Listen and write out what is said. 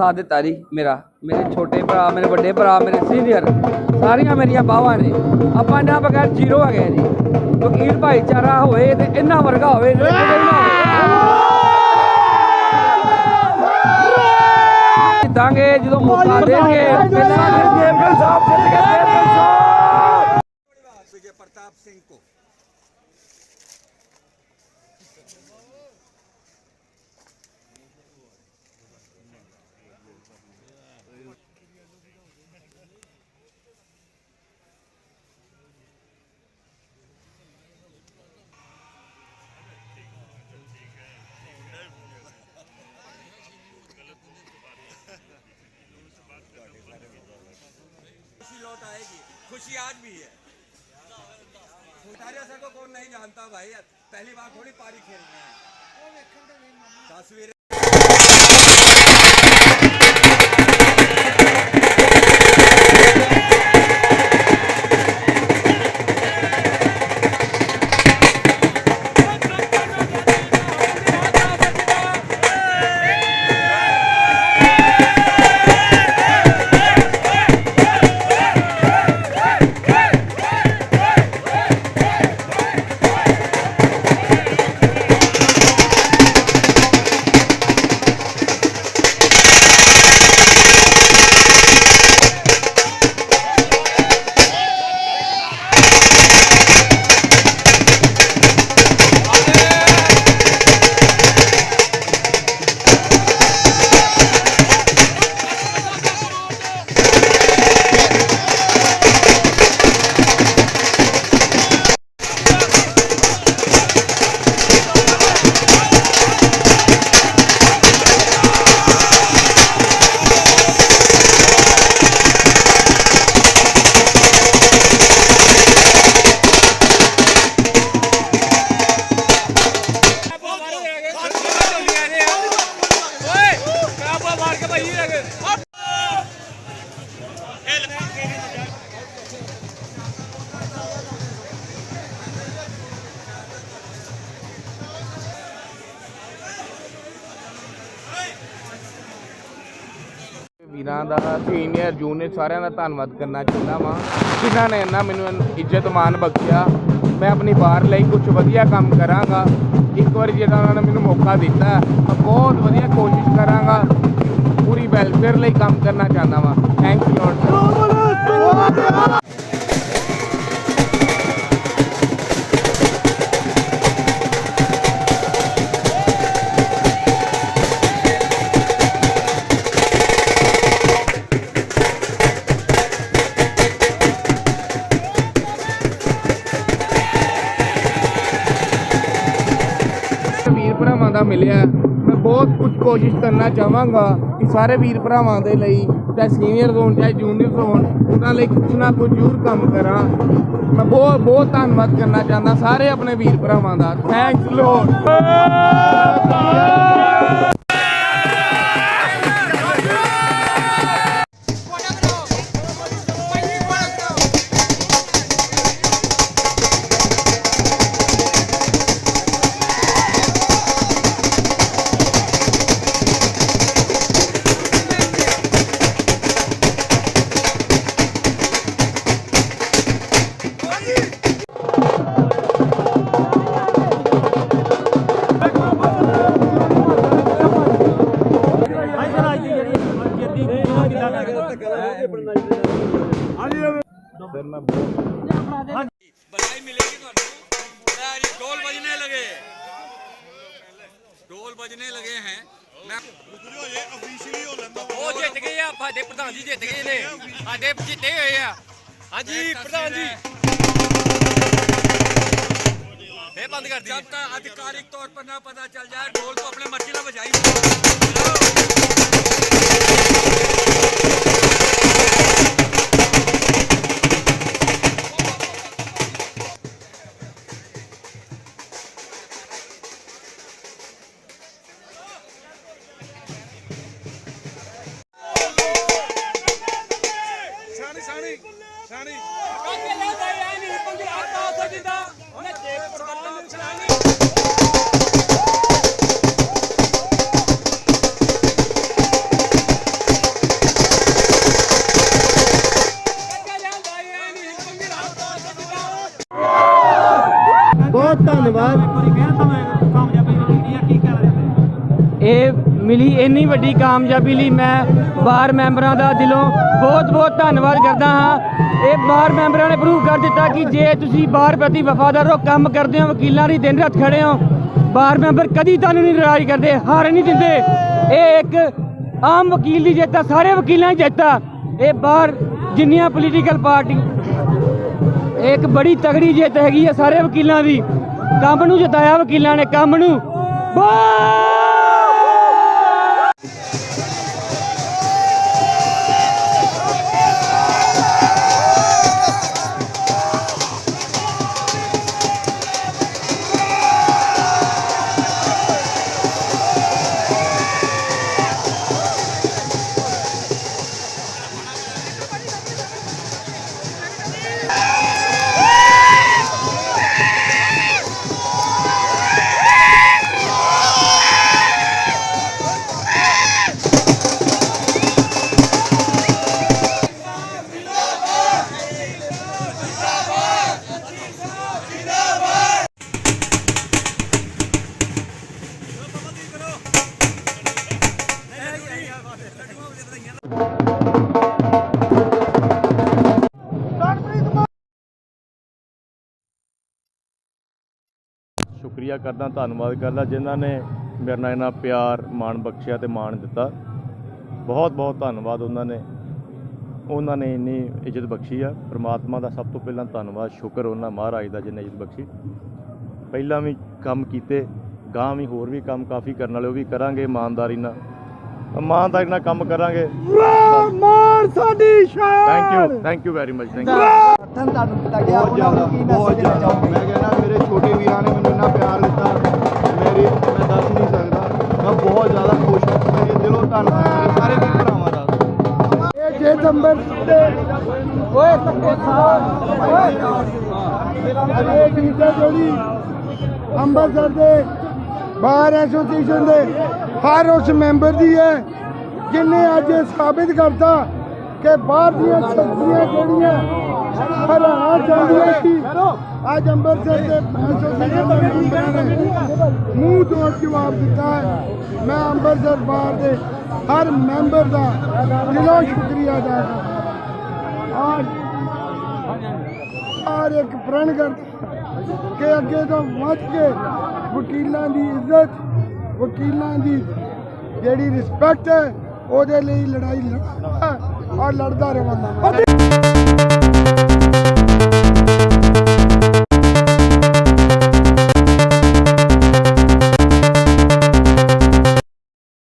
ਸਾਥ ਦਿੱਤਾ ਜੀ ਮੇਰਾ। ਮੇਰੇ ਛੋਟੇ ਭਰਾ ਮੇਰੇ ਵੱਡੇ ਭਰਾ ਮੇਰੇ ਸੀਨੀਅਰ ਸਾਰੀਆਂ ਮੇਰੀਆਂ ਬਾਹਾਂ ਨੇ। ਆਪਾਂ ਨਾ ਬਗੈਰ ਜ਼ੀਰੋ ਆ ਗਏ ਜੀ। ਵਕੀਲ ਭਾਈਚਾਰਾ ਹੋਏ ਤੇ ਇੰਨਾ ਵਰਗਾ ਹੋਵੇ ਨਾ ਜਿੱਦਾਂਗੇ ਜਦੋਂ ਮੌਕਾ ਦੇਣਗੇ ਪਹਿਲਾਂ ਦੇਵਗਨ ਸਾਹਿਬ ਜਿੱਤ ਗਏ ਦੇਵਗਨ ਸਾਹਿਬ। ਪ੍ਰਤਾਪ ਸਿੰਘ ਕੋ। को खुशी लौट आएगी खुशी आज भी है फुटारिया सर को कौन नहीं जानता भाई पहली बार थोड़ी पारी खेल रहे हैं तस्वीरें ਵੀਰਾਂ ਦਾ ਸੀਨੀਅਰ, ਜੂਨੀਅਰ ਸਾਰਿਆਂ ਦਾ ਧੰਨਵਾਦ ਕਰਨਾ ਚਾਹੁੰਦਾ ਵਾਂ। ਜਿਨ੍ਹਾਂ ਨੇ ਇੰਨਾ ਮੈਨੂੰ ਇੱਜ਼ਤ ਮਾਨ ਬਖਸ਼ਿਆ। ਮੈਂ ਆਪਣੀ ਬਾਹਰ ਲਈ ਕੁਝ ਵਧੀਆ ਕੰਮ ਕਰਾਂਗਾ। ਇੱਕ ਵਾਰੀ ਜਿਹੜਾ ਉਹਨਾਂ ਨੇ ਮੈਨੂੰ ਮੌਕਾ ਦਿੱਤਾ ਬਹੁਤ ਵਧੀਆ ਕੋਸ਼ਿਸ਼ ਕਰਾਂਗਾ। ਪੂਰੀ ਵੈਲਫੇਅਰ ਲਈ ਕੰਮ ਕਰਨਾ ਚਾਹੁੰਦਾ ਵਾਂ। ਭਰਾਵਾਂ ਦਾ ਮਿਲਿਆ ਮੈਂ ਬਹੁਤ ਕੁਝ ਕੋਸ਼ਿਸ਼ ਕਰਨਾ ਚਾਹਾਂਗਾ ਕਿ ਸਾਰੇ ਵੀਰ ਭਰਾਵਾਂ ਦੇ ਲਈ, ਚਾਹੇ ਸੀਨੀਅਰ ਹੋਣ, ਚਾਹੇ ਜੂਨੀਅਰ ਹੋਣ, ਉਹਨਾਂ ਲਈ ਕੁਝ ਨਾ ਕੁਝ ਜ਼ਰੂਰ ਕੰਮ ਕਰਾਂ। ਮੈਂ ਬਹੁਤ ਬਹੁਤ ਧੰਨਵਾਦ ਕਰਨਾ ਚਾਹੁੰਦਾ ਸਾਰੇ ਆਪਣੇ ਵੀਰ ਭਰਾਵਾਂ ਦਾ। ਥੈਂਕਸ ਲੋਡ ਬਧਾਈ ਮਿਲੇਗੀ ਤੁਹਾਨੂੰ ਜੀ ਢੋਲ ਵੱਜਣੇ ਲਗੇ ਢੋਲ ਵੱਜਣੇ ਲਗੇ ਹੈ ਮੈਂ ਗੁਜਰੋ ਇਹ ਅਫੀਸ਼ੀਅਲੀ ਹੋ ਲੰਦਾ ਉਹ ਜਿੱਤ ਗਏ ਆ ਸਾਡੇ ਪ੍ਰਧਾਨ ਜੀ ਜਿੱਤ ਗਏ ਨੇ ਸਾਡੇ ਜਿੱਤੇ ਹੋਏ ਆ ਹਾਂਜੀ ਪ੍ਰਧਾਨ ਜੀ ਇਹ ਬੰਦ ਕਰ ਦਿਓ ਜਦ ਤੱਕ ਅਧਿਕਾਰਿਕ ਤੌਰ ਪਰ ਨਾ ਪਤਾ ਚੱਲ ਜਾਏ ਢੋਲ ਕੋ ਆਪਣੇ ਮਰਜ਼ੀ ਨਾਲ ਵਜਾਈ ਇਹ ਮਿਲੀ ਇੰਨੀ ਵੱਡੀ ਕਾਮਯਾਬੀ ਲਈ ਮੈਂ ਬਾਰ ਮੈਂਬਰਾਂ ਦਾ ਦਿਲੋਂ ਬਹੁਤ ਬਹੁਤ ਧੰਨਵਾਦ ਕਰਦਾ ਹਾਂ। ਇਹ ਬਾਰ ਮੈਂਬਰਾਂ ਨੇ ਪ੍ਰੂਵ ਕਰ ਦਿੱਤਾ ਕਿ ਜੇ ਤੁਸੀਂ ਬਾਰ ਪ੍ਰਤੀ ਵਫਾਦਾਰ ਹੋ ਕੰਮ ਕਰਦੇ ਹੋ, ਵਕੀਲਾਂ ਦੀ ਦਿਨ ਰਾਤ ਖੜੇ ਹੋ ਬਾਰ ਮੈਂਬਰ ਕਦੀ ਤੁਹਾਨੂੰ ਨਹੀਂ ਨਾਰਾਜ਼ ਕਰਦੇ, ਹਾਰ ਨਹੀਂ ਦਿੰਦੇ। ਇਹ ਇੱਕ ਆਮ ਵਕੀਲ ਦੀ ਜਿੱਤ ਆ, ਸਾਰੇ ਵਕੀਲਾਂ ਦੀ ਜਿੱਤ ਆ। ਇਹ ਬਾਹਰ ਜਿੰਨੀਆਂ ਪੋਲੀਟੀਕਲ ਪਾਰਟੀ ਇਹ ਇੱਕ ਬੜੀ ਤਗੜੀ ਜਿੱਤ ਹੈਗੀ ਆ ਸਾਰੇ ਵਕੀਲਾਂ ਦੀ। ਕੰਮ ਨੂੰ ਜਿਤਾਇਆ ਵਕੀਲਾਂ ਨੇ, ਕੰਮ ਨੂੰ। ਵਾਹ ਸ਼ੁਕਰੀਆ ਕਰਦਾ ਧੰਨਵਾਦ ਕਰਦਾ ਜਿਨ੍ਹਾਂ ਨੇ ਮੇਰੇ ਨਾਲ ਇਹਨਾਂ ਪਿਆਰ ਮਾਣ ਬਖਸ਼ਿਆ ਤੇ ਮਾਣ ਦਿੱਤਾ। ਬਹੁਤ ਬਹੁਤ ਧੰਨਵਾਦ ਉਹਨਾਂ ਨੇ। ਉਹਨਾਂ ਨੇ ਇੰਨੀ ਇੱਜ਼ਤ ਬਖਸ਼ੀ ਆ। ਪ੍ਰਮਾਤਮਾ ਦਾ ਸਭ ਤੋਂ ਪਹਿਲਾਂ ਧੰਨਵਾਦ ਸ਼ੁਕਰ ਉਹਨਾਂ ਮਹਾਰਾਜ ਦਾ ਜਿਹਨੇ ਇੱਜ਼ਤ ਬਖਸ਼ੀ। ਪਹਿਲਾਂ ਵੀ ਕੰਮ ਕੀਤੇ ਗਾਂ ਵੀ ਹੋਰ ਵੀ ਕੰਮ ਕਾਫੀ ਕਰਨ ਵਾਲੇ ਉਹ ਵੀ ਕਰਾਂਗੇ ਇਮਾਨਦਾਰੀ ਨਾਲ। ਇਮਾਨਦਾਰੀ ਨਾਲ ਕੰਮ ਕਰਾਂਗੇ। ਮਾਨ ਸਾਡੀ ਸ਼ਾਨ! Thank you thank you very much thank you ਬਹੁਤ ਜ਼ਿਆਦਾ ਬਹੁਤ ਜ਼ਿਆਦਾ। ਮੈਂ ਕਹਿੰਦਾ ਮੇਰੇ ਛੋਟੇ ਇਹ ਤੇ। ਓਏ ਤੱਕੇ ਸਾਹਿਬ ਓਏ। ਇਹ ਵੀਜ਼ਾ ਜੋੜੀ। ਅੰਮ੍ਰਿਤਸਰ ਦੇ। ਬਾਰ ਐਸੋਸੀਏਸ਼ਨ ਦੇ। ਹਰ ਉਸ ਮੈਂਬਰ ਦੀ ਹੈ, ਜਿਨੇ ਅੱਜ ਇਹ ਸਾਬਿਤ ਕਰਤਾ ਕਿ ਬਾਹਰ ਦੀਆਂ ਸ਼ਕਤੀਆਂ ਜਿਹੜੀਆਂ ਹਰਾਣਾ ਚਾਹੁੰਦੀਆਂ ਸੀ ਅੱਜ ਅੰਮ੍ਰਿਤਸਰ ਦੇ ਐਸੋਸੀਏਸ਼ਨ ਨੇ। ਮੂੰਹ ਤੋੜ ਜਵਾਬ ਦਿੱਤਾ ਹੈ। ਮੈਂ ਅੰਮ੍ਰਿਤਸਰ ਬਾਰ ਦੇ ਹਰ ਮੈਂਬਰ ਦਾ ਦਿਲੋਂ ਸ਼ੁਕਰੀਆ ਅਦਾ ਕਰਦਾ ਔਰ ਇੱਕ ਪ੍ਰਣ ਕਰਦਾ ਕਿ ਅੱਗੇ ਤੋਂ ਵੱਧ ਕੇ ਵਕੀਲਾਂ ਦੀ ਇੱਜ਼ਤ, ਵਕੀਲਾਂ ਦੀ ਜਿਹੜੀ ਰਿਸਪੈਕਟ ਹੈ, ਉਹਦੇ ਲਈ ਲੜਾਈ ਲੜਾਂਗਾ ਔਰ ਲੜਦਾ ਰਹਾਂਗਾ